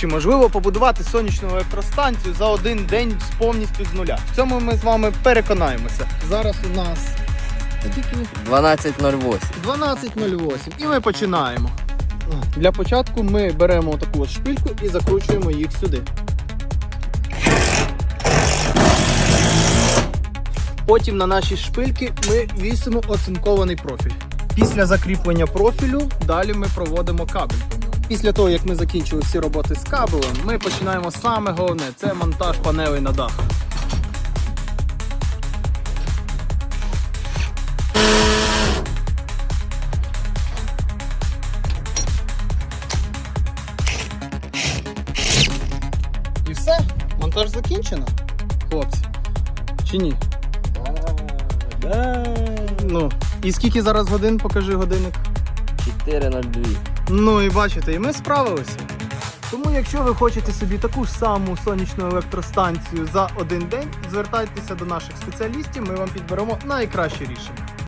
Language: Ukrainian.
Чи можливо побудувати сонячну електростанцію за один день з повністю з нуля? В цьому ми з вами переконаємося. Зараз у нас 12.08. 12.08 і ми починаємо. Для початку ми беремо таку от шпильку і закручуємо їх сюди. Потім на наші шпильки ми вісимо оцинкований профіль. Після закріплення профілю далі ми проводимо кабель. Після того, як ми закінчили всі роботи з кабелем, ми починаємо саме головне це монтаж панелей на дах. І все, монтаж закінчено, хлопці. Чи ні? Ну, і скільки зараз годин, покажи годинник. 4.02. Ну і бачите, і ми справилися. Тому, якщо ви хочете собі таку ж саму сонячну електростанцію за один день, звертайтеся до наших спеціалістів, ми вам підберемо найкраще рішення.